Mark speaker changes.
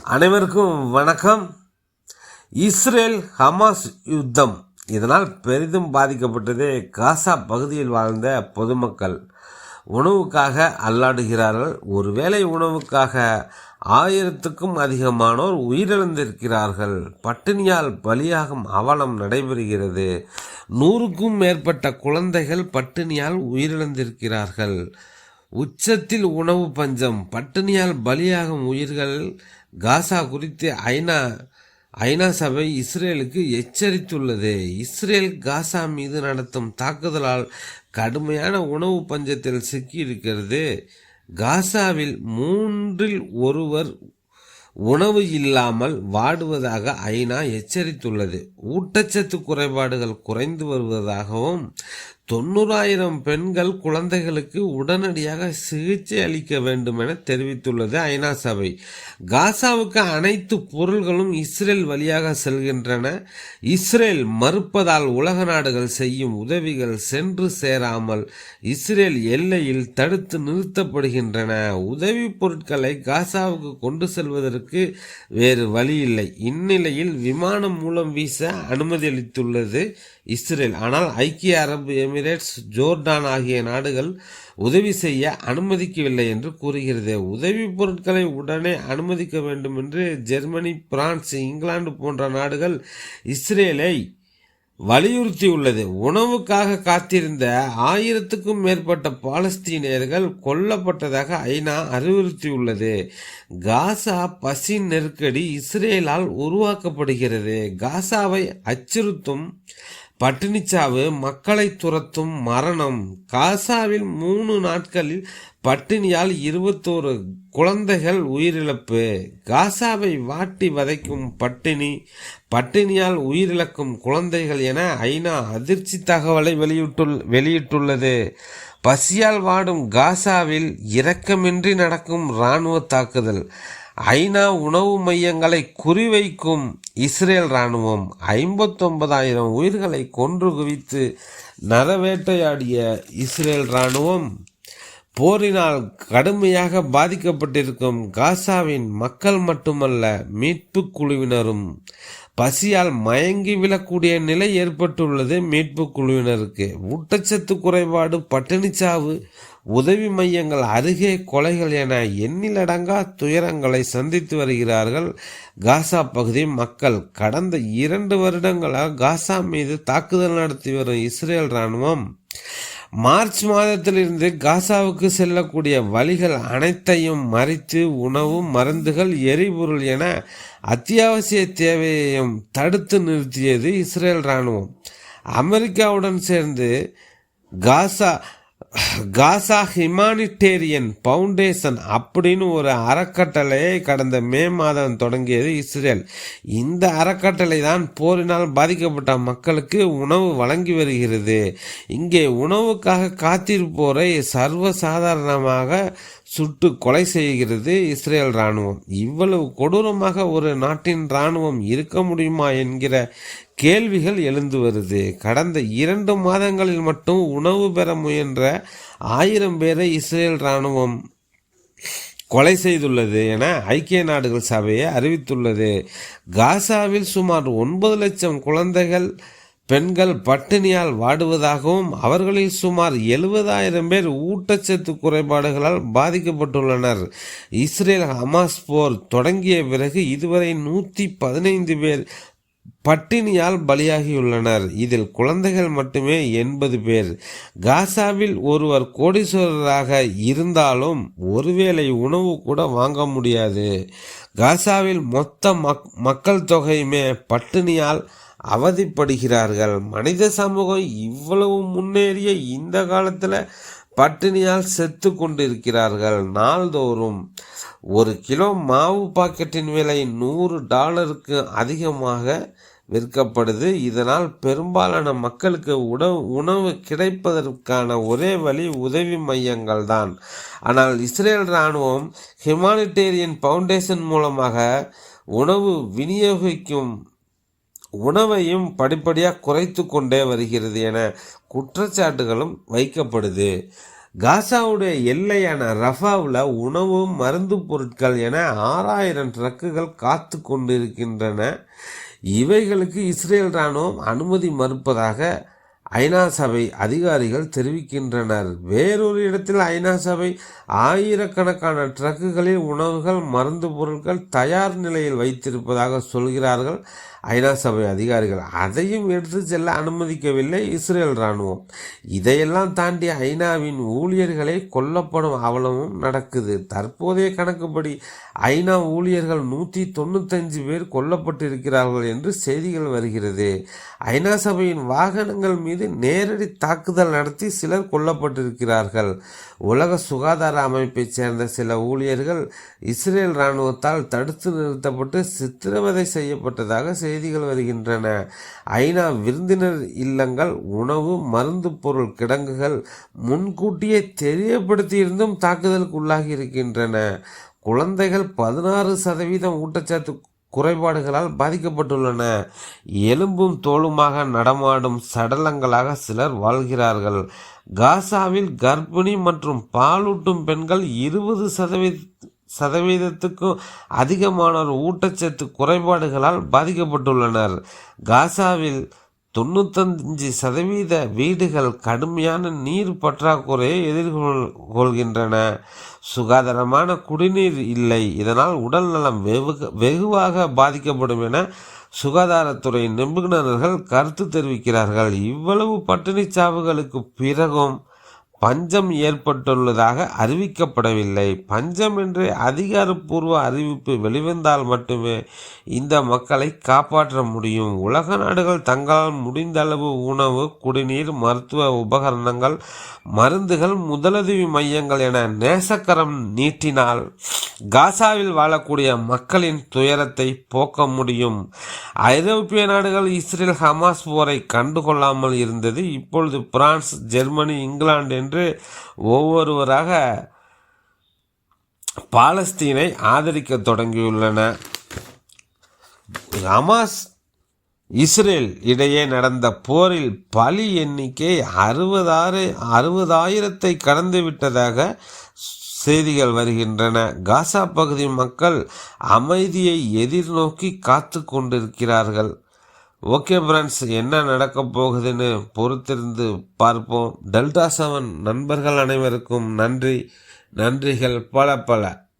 Speaker 1: அனைவருக்கும் வணக்கம். Israel Hamas யுத்தம். இதனால் பெரிதும் பாதிக்கப்பட்டது காசா பகுதியில் வாழ்ந்த பொதுமக்கள். உணவுக்காக அல்லாடுகிறார்கள். ஒருவேளை உணவுக்காக ஆயிரத்துக்கும் அதிகமானோர் உயிரிழந்திருக்கிறார்கள். பட்டினியால் பலியாகும் அவலம் நடைபெறுகிறது. நூறுக்கும் மேற்பட்ட குழந்தைகள் பட்டினியால் உயிரிழந்திருக்கிறார்கள். உச்சத்தில் உணவு பஞ்சம். பட்டினியால் பலியாகும் உயிர்கள் காசா குறித்து ஐநா ஐநா சபை இஸ்ரேலுக்கு எச்சரித்துள்ளது. இஸ்ரேல் காசா மீது நடத்தும் தாக்குதலால் கடுமையான உணவு பஞ்சத்தில் சிக்கியிருக்கிறது. காசாவில் மூன்றில் ஒருவர் உணவு இல்லாமல் வாடுவதாக ஐநா எச்சரித்துள்ளது. ஊட்டச்சத்து குறைபாடுகள் குறைந்து வருவதாகவும் தொண்ணூறாயிரம் பெண்கள் குழந்தைகளுக்கு உடனடியாக சிகிச்சை அளிக்க வேண்டும் என தெரிவித்துள்ளது ஐநா சபை. காசாவுக்கு அனைத்து பொருள்களும் இஸ்ரேல் வழியாக செல்கின்றன. இஸ்ரேல் மறுப்பதால் உலக நாடுகள் செய்யும் உதவிகள் சென்று சேராமல் இஸ்ரேல் எல்லையில் தடுத்து நிறுத்தப்படுகின்றன. உதவி பொருட்களை காசாவுக்கு கொண்டு செல்வதற்கு வேறு வழி இல்லை இந்நிலையில் விமானம் மூலம் வீச அனுமதி அளித்துள்ளது இஸ்ரேல். ஆனால் ஐக்கிய அரபு எமிரேட்ஸ் ஜோர்டான் ஆகிய நாடுகள் உதவி செய்ய அனுமதிக்கவில்லை என்று கூறுகிறது. உதவி பொருட்களை உடனே அனுமதிக்க வேண்டும் என்று ஜெர்மனி பிரான்ஸ் இங்கிலாந்து போன்ற நாடுகள் இஸ்ரேலை வலியுறுத்தியுள்ளது. உணவுக்காக காத்திருந்த ஆயிரத்துக்கும் மேற்பட்ட பாலஸ்தீனியர்கள் கொல்லப்பட்டதாக ஐநா அறிவுறுத்தியுள்ளது. காசா பசி நெருக்கடி இஸ்ரேலால் உருவாக்கப்படுகிறது. காசாவை அச்சுறுத்தும் பட்டினிச்சாவு மக்களை துரத்தும் மரணம். காசாவில் மூணு நாட்களில் பட்டினியால் இருபத்தோரு குழந்தைகள் உயிரிழப்பு. காசாவை வாட்டி வதைக்கும் பட்டினி பட்டினியால் உயிரிழக்கும் குழந்தைகள் என ஐநா அதிர்ச்சி தகவலை வெளியிட்டுள் வெளியிட்டுள்ளது. பசியால் வாடும் காசாவில் இரக்கமின்றி நடக்கும் இராணுவ தாக்குதல். ஐநா உணவு மையங்களை குறிவைக்கும் இஸ்ரேல் இராணுவம் ஐம்பத்தொன்பதாயிரம் உயிர்களை கொன்று குவித்து நரவேட்டையாடிய இஸ்ரேல் இராணுவம் போரினால் கடுமையாக பாதிக்கப்பட்டிருக்கும் காசாவின் மக்கள் மட்டுமல்ல மீட்பு குழுவினரும் பசியால் மயங்கி விழக்கூடிய நிலை ஏற்பட்டுள்ளது மீட்பு குழுவினருக்கு. ஊட்டச்சத்து குறைபாடு பட்டினிச்சாவு உதவி மையங்கள் அருகே கொலைகள் என எண்ணிலடங்கா துயரங்களை சந்தித்து வருகிறார்கள். காசா பகுதி மக்கள் கடந்த இரண்டு வருடங்களாக காசா மீது தாக்குதல் நடத்தி வரும் இஸ்ரேல் இராணுவம். மார்ச் மாதத்திலிருந்து காசாவுக்கு செல்லக்கூடிய வழிகள் அனைத்தையும் மறித்து உணவு மருந்துகள் எரிபொருள் என அத்தியாவசிய தேவையையும் தடுத்து நிறுத்தியது இஸ்ரேல் இராணுவம். அமெரிக்காவுடன் சேர்ந்து காசா காசா ஹிமானிட்டேரியன் ஃபவுண்டேஷன் அப்படின்னு ஒரு அறக்கட்டளையை கடந்த மே மாதம் தொடங்கியது இஸ்ரேல். இந்த அறக்கட்டளை தான் போரினால் பாதிக்கப்பட்ட மக்களுக்கு உணவு வழங்கி வருகிறது. இங்கே உணவுக்காக காத்திருப்போரை சர்வசாதாரணமாக சுட்டு கொலை செய்கிறது இஸ்ரேல் இராணுவம். இவ்வளவு கொடூரமாக ஒரு நாட்டின் இராணுவம் இருக்க முடியுமா என்கிற கேள்விகள் எழுந்து வருது. கடந்த இரண்டு மாதங்களில் மட்டும் உணவு பெற முயன்ற ஆயிரம் பேரை இஸ்ரேல் இராணுவம் கொலை செய்துள்ளது என ஐக்கிய நாடுகள் சபையை அறிவித்துள்ளது. காசாவில் சுமார் ஒன்பது லட்சம் குழந்தைகள் பெண்கள் பட்டினியால் வாடுவதாகவும் அவர்களில் சுமார் எழுபதாயிரம் பேர் ஊட்டச்சத்து குறைபாடுகளால் பாதிக்கப்பட்டுள்ளனர். இஸ்ரேல் ஹமாஸ் போர் தொடங்கிய பிறகு இதுவரை நூற்றி பதினைந்து பேர் பட்டினியால் பலியாகியுள்ளனர். இதில் குழந்தைகள் மட்டுமே எண்பது பேர். காசாவில் ஒருவர் கோடீஸ்வரராக இருந்தாலும் ஒருவேளை உணவு கூட வாங்க முடியாது. காசாவில் மொத்த மக் மக்கள் தொகையுமே பட்டினியால் அவதிப்படுகிறார்கள். மனித சமூகம் இவ்வளவு முன்னேறிய இந்த காலத்தில் பட்டினியால் செத்து கொண்டிருக்கிறார்கள் நாள்தோறும். ஒரு கிலோ மாவு பாக்கெட்டின் விலை நூறு டாலருக்கு அதிகமாக விற்கப்படுது. இதனால் பெரும்பாலான மக்களுக்கு உணவு உணவு கிடைப்பதற்கான ஒரே வழி உதவி மையங்கள் தான். ஆனால் இஸ்ரேல் இராணுவம் ஹியூமானிட்டேரியன் ஃபவுண்டேஷன் மூலமாக உணவு விநியோகிக்கும் உணவையும் படிப்படியாக குறைத்து கொண்டே வருகிறது என குற்றச்சாட்டுகளும் வைக்கப்படுது. காசாவுடைய எல்லையான ரஃபாவில் உணவு மருந்து பொருட்கள் என ஆறாயிரம் ட்ரக்குகள் காத்து கொண்டிருக்கின்றன. இவைகளுக்கு இஸ்ரேல் ராணுவம் அனுமதி மறுப்பதாக ஐநா சபை அதிகாரிகள் தெரிவிக்கின்றனர். வேறொரு இடத்தில் ஐநா சபை ஆயிரக்கணக்கான ட்ரக்குகளில் உணவுகள் மருந்து பொருட்கள் தயார் நிலையில் வைத்திருப்பதாக சொல்கிறார்கள் ஐநா சபை அதிகாரிகள். அதையும் எடுத்து செல்ல அனுமதிக்கவில்லை இஸ்ரேல் இராணுவம். இதையெல்லாம் தாண்டி ஐநாவின் ஊழியர்களை கொல்லப்படும் அவலமும் நடக்குது. தற்போதைய கணக்குப்படி ஐநா ஊழியர்கள் நூற்றி தொண்ணூத்தஞ்சு பேர் கொல்லப்பட்டிருக்கிறார்கள் என்று செய்திகள் வருகிறது. ஐநா சபையின் வாகனங்கள் மீது நேரடி தாக்குதல் நடத்தி சிலர் கொல்லப்பட்டிருக்கிறார்கள். உலக சுகாதார அமைப்பைச் சேர்ந்த சில ஊழியர்கள் இஸ்ரேல் இராணுவத்தால் தடுத்து நிறுத்தப்பட்டு சித்திரவதை செய்யப்பட்டதாக செய்திகள் வருகின்றன. ஐநா விருந்தினர் இல்லங்கள் உணவு மருந்து பொருள் கிடங்குகள் முன்கூட்டியே தெரியப்படுத்தியிருந்தும் தாக்குதலுக்கு உள்ளாகி இருக்கின்றன குழந்தைகள் பதினாறு சதவீதம் ஊட்டச்சத்து குறைபாடுகளால் பாதிக்கப்பட்டுள்ளன. எலும்பும் தோளுமாக நடமாடும் சடலங்களாக சிலர் வாழ்கிறார்கள். காசாவில் கர்ப்பிணி மற்றும் பாலூட்டும் பெண்கள் இருபது சதவீத சதவீதத்துக்கும் அதிகமானோர் ஊட்டச்சத்து குறைபாடுகளால் பாதிக்கப்பட்டுள்ளனர். காசாவில் தொண்ணூத்தஞ்சு சதவீத வீடுகள் கடுமையான நீர் பற்றாக்குறையை எதிர்கொள்கின்றன. சுகாதாரமான குடிநீர் இல்லை. இதனால் உடல் நலம் வெகு வெகுவாக பாதிக்கப்படும் என சுகாதாரத்துறை நிபுணர்கள் கருத்து தெரிவிக்கிறார்கள். இவ்வளவு பட்டினி சாவுகளுக்கு பிறகும் பஞ்சம் ஏற்பட்டுள்ளதாக அறிவிக்கப்படவில்லை. பஞ்சம் என்று அதிகாரப்பூர்வ அறிவிப்பு வெளிவந்தால் மட்டுமே இந்த மக்களை காப்பாற்ற முடியும். உலக நாடுகள் தங்களால் முடிந்த அளவு உணவு குடிநீர் மருத்துவ உபகரணங்கள் மருந்துகள் முதலுதவி மையங்கள் என நேசக்கரம் நீட்டினால் காசாவில் வாழக்கூடிய மக்களின் துயரத்தை போக்க முடியும். ஐரோப்பிய நாடுகள் இஸ்ரேல் ஹமாஸ் போரை கண்டுகொள்ளாமல் இருந்தது. இப்பொழுது பிரான்ஸ் ஜெர்மனி இங்கிலாந்து என்று ஒவ்வொருவராக பாலஸ்தீனை ஆதரிக்க தொடங்கியுள்ளன. ஹமாஸ் இஸ்ரேல் இடையே நடந்த போரில் பலி எண்ணிக்கை அறுபதாறு அறுபதாயிரத்தை கடந்துவிட்டதாக செய்திகள் வருகின்றன. காசா பகுதி மக்கள் அமைதியை எதிர்நோக்கி காத்து கொண்டிருக்கிறார்கள். ஓகே ஃப்ரெண்ட்ஸ் என்ன நடக்க போகுதுன்னு பொறுத்திருந்து பார்ப்போம். டெல்டா செவன் நண்பர்கள் அனைவருக்கும் நன்றி. நன்றிகள் பல பல.